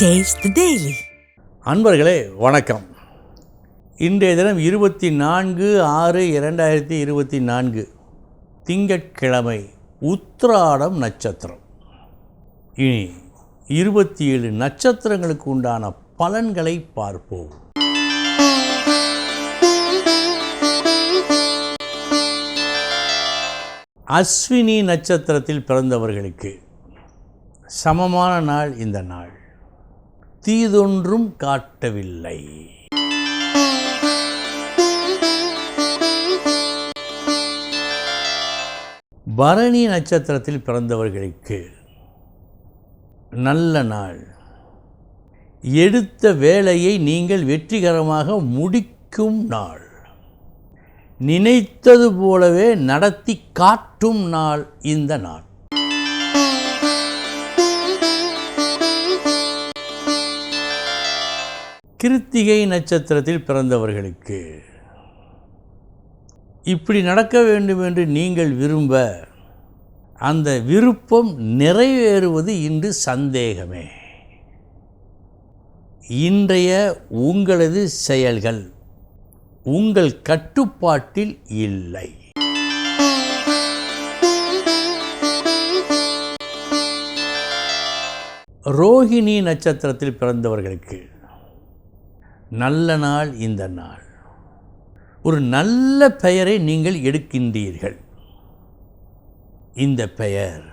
Taste அன்பர்களே வணக்கம். இன்றைய தினம் இருபத்தி நான்கு ஆறு இரண்டாயிரத்தி இருபத்தி நான்கு. திங்கட்கிழமை உத்திராடம் நட்சத்திரம். இனி இருபத்தி ஏழு நட்சத்திரங்களுக்கு உண்டான பலன்களை பார்ப்போம். அஸ்வினி நட்சத்திரத்தில் பிறந்தவர்களுக்கு சமமான நாள் இந்த நாள். தீதொன்றும் காட்டவில்லை. பரணி நட்சத்திரத்தில் பிறந்தவர்களுக்கு நல்ல நாள். எடுத்த வேலையை நீங்கள் வெற்றிகரமாக முடிக்கும் நாள். நினைத்தது போலவே நடத்தி காட்டும் நாள் இந்த நாள். கிருத்திகை நட்சத்திரத்தில் பிறந்தவர்களுக்கு. இப்படி நடக்க வேண்டும் என்று நீங்கள் விரும்ப அந்த விருப்பம் நிறைவேறுவது இன்று சந்தேகமே. இன்றைய உங்களது செயல்கள் உங்கள் கட்டுப்பாட்டில் இல்லை. ரோஹிணி நட்சத்திரத்தில் பிறந்தவர்களுக்கு நல்ல நாள் இந்த நாள். ஒரு நல்ல பெயரை நீங்கள் எடுக்கின்றீர்கள். இந்த பெயர்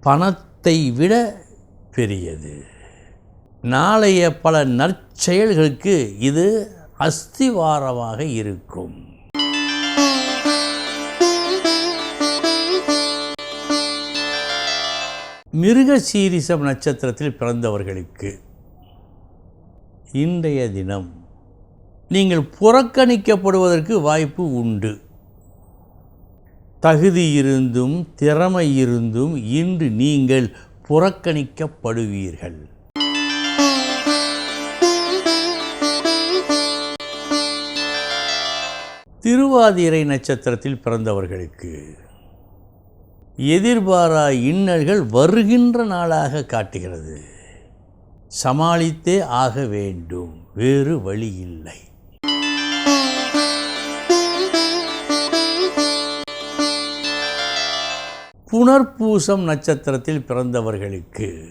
பணத்தை விட பெரியது. நாளைய பல நற்செயல்களுக்கு இது அஸ்திவாரமாக இருக்கும். மிருகசீரிசம் நட்சத்திரத்தில் பிறந்தவர்களுக்கு இன்றைய தினம் நீங்கள் புறக்கணிக்கப்படுவதற்கு வாய்ப்பு உண்டு. தகுதி இருந்தும் திறமை இருந்தும் இன்று நீங்கள் புறக்கணிக்கப்படுவீர்கள். திருவாதிரை நட்சத்திரத்தில் பிறந்தவர்களுக்கு எதிர்பாரா இன்னல்கள் வருகின்ற நாளாக காட்டுகிறது. சமாளித்தே ஆக வேண்டும். வேறு வழி இல்லை புனர்பூசம் நட்சத்திரத்தில் பிறந்தவர்களுக்கு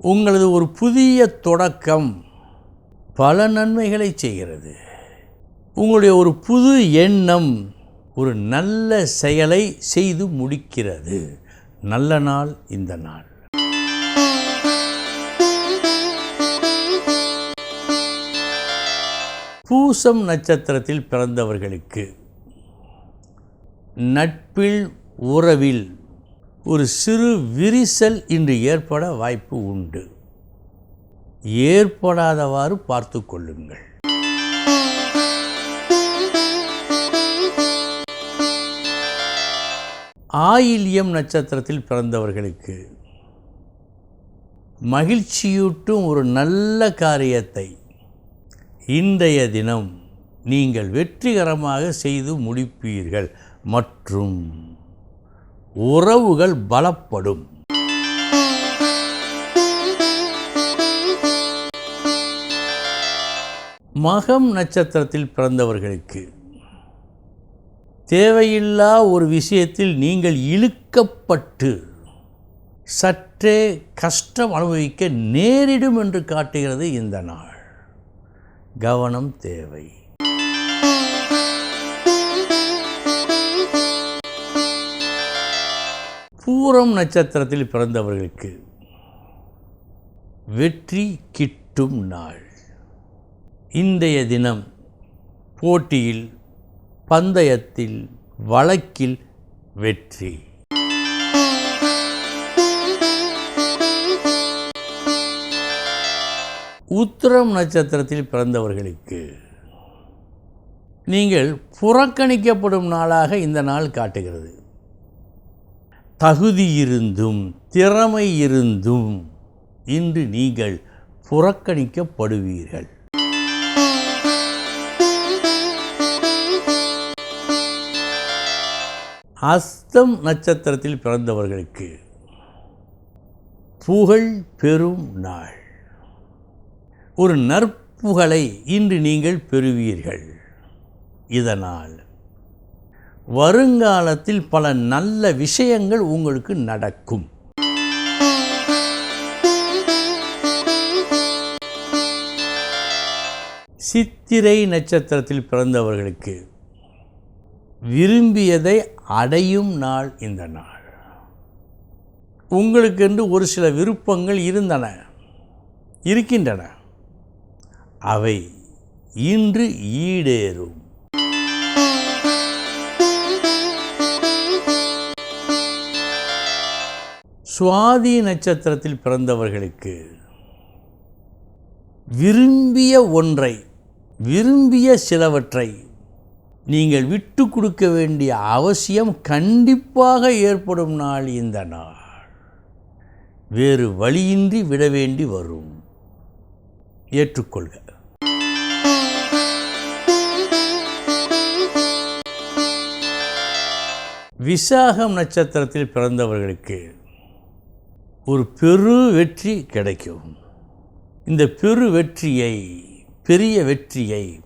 உங்களது ஒரு புதிய தொடக்கம் பல நன்மைகளை செய்கிறது. உங்களுடைய ஒரு புது எண்ணம் ஒரு நல்ல செயலை செய்து முடிக்கிறது. நல்ல நாள் இந்த நாள். பூசம் நட்சத்திரத்தில் பிறந்தவர்களுக்கு நட்பில் உறவில் ஒரு சிறு விரிசல் இன்று ஏற்பட வாய்ப்பு உண்டு. ஏற்படாதவாறு பார்த்து கொள்ளுங்கள். ஆயில்யம் நட்சத்திரத்தில் பிறந்தவர்களுக்கு மகிழ்ச்சியூட்டும் ஒரு நல்ல காரியத்தை இன்றைய தினம் நீங்கள் வெற்றிகரமாக செய்து முடிப்பீர்கள். மற்றும் உறவுகள் பலப்படும். மகம் நட்சத்திரத்தில் பிறந்தவர்களுக்கு தேவையில்லா ஒரு விஷயத்தில் நீங்கள் இழுக்கப்பட்டு சற்றே கஷ்டம் அனுபவிக்க நேரிடும் என்று காட்டுகிறது இந்த நாள். கவனம் தேவை. பூரம் நட்சத்திரத்தில் பிறந்தவர்களுக்கு வெற்றி கிட்டும் நாள். இன்றைய தினம் போட்டியில் பந்தயத்தில் வழக்கில் வெற்றி. உத்திரம் நட்சத்திரத்தில் பிறந்தவர்களுக்கு நீங்கள் புறக்கணிக்கப்படும் நாளாக இந்த நாள் காட்டுகிறது. தகுதி இருந்தும் திறமை இருந்தும் இன்று நீங்கள் புறக்கணிக்கப்படுவீர்கள். அஸ்தம் நட்சத்திரத்தில் பிறந்தவர்களுக்கு புகழ் பெறும் நாள். ஒரு நற்புகழை இன்று நீங்கள் பெறுவீர்கள். இதனால் வருங்காலத்தில் பல நல்ல விஷயங்கள் உங்களுக்கு நடக்கும். சித்திரை நட்சத்திரத்தில் பிறந்தவர்களுக்கு விரும்பியதை அடையும் நாள் இந்த நாள். உங்களுக்கென்று ஒரு சில விருப்பங்கள் இருந்தன இருக்கின்றன. அவை இன்று ஈடேறும். சுவாதி நட்சத்திரத்தில் பிறந்தவர்களுக்கு விரும்பிய ஒன்றை விரும்பிய சிலவற்றை நீங்கள் விட்டு கொடுக்க வேண்டிய அவசியம் கண்டிப்பாக ஏற்படும் நாள் இந்த நாள். வேறு வழியின்றி விட வேண்டி வரும். ஏற்றுக்கொள்க. விசாகம் நட்சத்திரத்தில் பிறந்தவர்களுக்கு ஒரு பெரு வெற்றி கிடைக்கும். இந்த பெரு வெற்றியை பெரிய வெற்றியை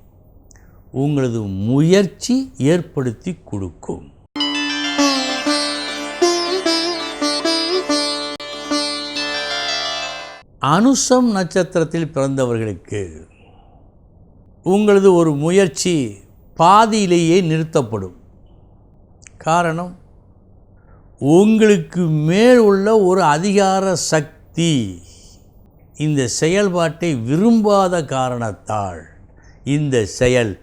உங்களது முயற்சி ஏற்படுத்தி கொடுக்கும். அனுசம் நட்சத்திரத்தில் பிறந்தவர்களுக்கு உங்களது ஒரு முயற்சி பாதியிலேயே நிறுத்தப்படும். காரணம் உங்களுக்கு மேல் உள்ள ஒரு அதிகார சக்தி. இந்த செயல்பாட்டை விரும்பாத காரணத்தால் இந்த செயல்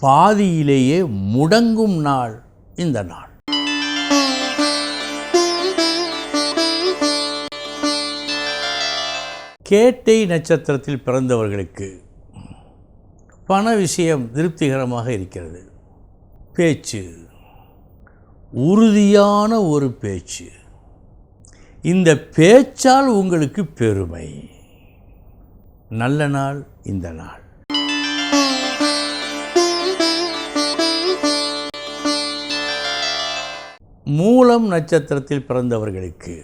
பாதியிலேயே முடங்கும் நாள் இந்த நாள். கேட்டை நட்சத்திரத்தில் பிறந்தவர்களுக்கு பண விஷயம் திருப்திகரமாக இருக்கிறது. பேச்சு உறுதியான ஒரு பேச்சு. இந்த பேச்சால் உங்களுக்கு பெருமை. நல்ல நாள் இந்த நாள். மூலம் நட்சத்திரத்தில் பிறந்தவர்களுக்கு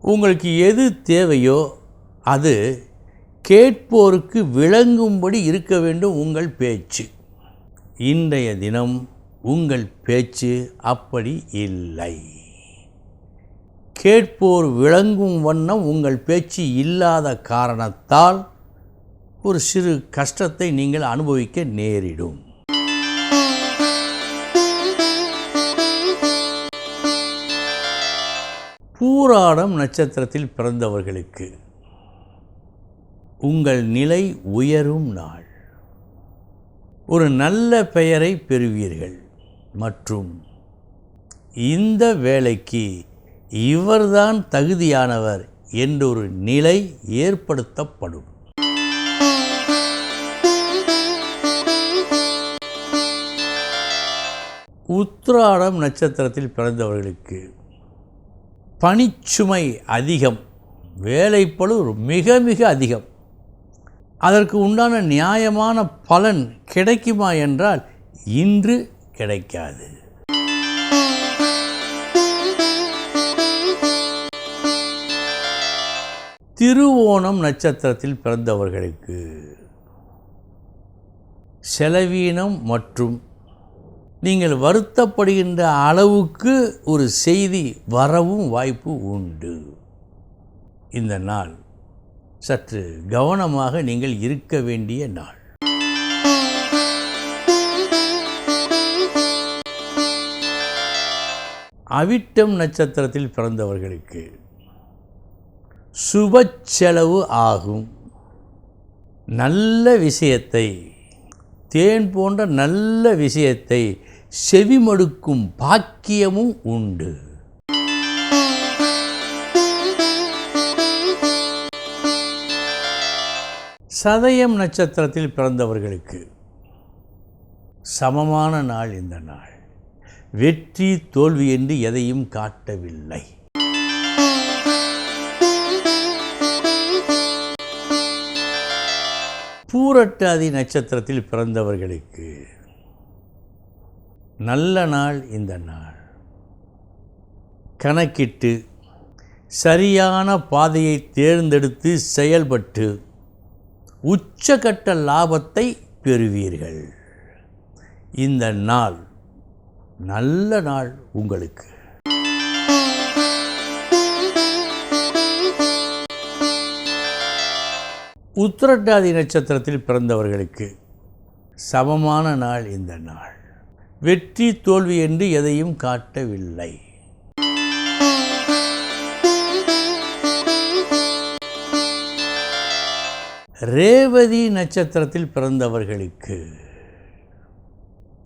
உங்களுக்கு எது தேவையோ அது கேட்போருக்கு விளங்கும்படி இருக்க வேண்டும் உங்கள் பேச்சு. இன்றைய தினம் உங்கள் பேச்சு அப்படி இல்லை. கேட்போர் விளங்கும் வண்ணம் உங்கள் பேச்சு இல்லாத காரணத்தால் ஒரு சிறு கஷ்டத்தை நீங்கள் அனுபவிக்க நேரிடும். பூராடம் நட்சத்திரத்தில் பிறந்தவர்களுக்கு உங்கள் நிலை உயரும் நாள். ஒரு நல்ல பெயரை பெறுவீர்கள். மற்றும் இந்த வேலைக்கு இவர்தான் தகுதியானவர் என்றொரு நிலை ஏற்படுத்தப்படும். உத்ராடம் நட்சத்திரத்தில் பிறந்தவர்களுக்கு பணிச்சுமை அதிகம் வேலைப்பழு மிக மிக அதிகம். அதற்கு உண்டான நியாயமான பலன் கிடைக்குமா என்றால் இன்று கிடைக்காது. திருவோணம் நட்சத்திரத்தில் பிறந்தவர்களுக்கு செலவீனம் மற்றும் நீங்கள் வருத்தப்படுகின்ற அளவுக்கு ஒரு செய்தி வரவும் வாய்ப்பு உண்டு. இந்த நாள் சற்று கவனமாக நீங்கள் இருக்க வேண்டிய நாள். அவிட்டம் நட்சத்திரத்தில் பிறந்தவர்களுக்கு சுப செலவு ஆகும். நல்ல விஷயத்தை தேன் போன்ற நல்ல விஷயத்தை செவிமடுக்கும் பாக்கியமும் உண்டு. சதயம் நட்சத்திரத்தில் பிறந்தவர்களுக்கு சமமான நாள் இந்த நாள். வெற்றி தோல்வி என்று எதையும் காட்டவில்லை. பூரட்டாதி நட்சத்திரத்தில் பிறந்தவர்களுக்கு நல்ல நாள் இந்த நாள். கணக்கிட்டு சரியான பாதையை தேர்ந்தெடுத்து செயல்பட்டு உச்சகட்ட லாபத்தை பெறுவீர்கள். இந்த நாள் நல்ல நாள் உங்களுக்கு. உத்திரட்டாதி நட்சத்திரத்தில் பிறந்தவர்களுக்கு சமமான நாள் இந்த நாள். வெற்றி தோல்வி என்று எதையும் காட்டவில்லை. ரேவதி நட்சத்திரத்தில் பிறந்தவர்களுக்கு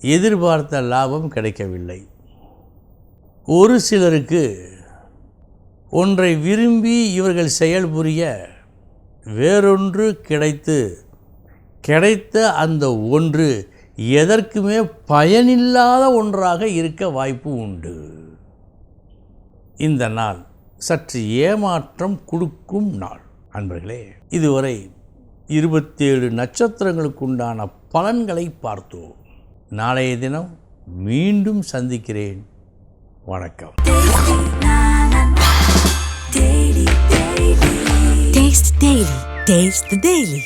எதிர்பார்த்த லாபம் கிடைக்கவில்லை. ஒரு சிலருக்கு ஒன்றை விரும்பி இவர்கள் செயல்புரிய வேறொன்று கிடைத்து கிடைத்த அந்த ஒன்று எதற்குமே பயனில்லாத ஒன்றாக இருக்க வாய்ப்பு உண்டு. இந்த நாள் சற்று ஏமாற்றம் கொடுக்கும் நாள். அன்பர்களே இதுவரை இருபத்தேழு நட்சத்திரங்களுக்குண்டான பலன்களை பார்த்தோம். நாளைய தினம் மீண்டும் சந்திக்கிறேன் வணக்கம் Taste the Daily. Taste the Daily.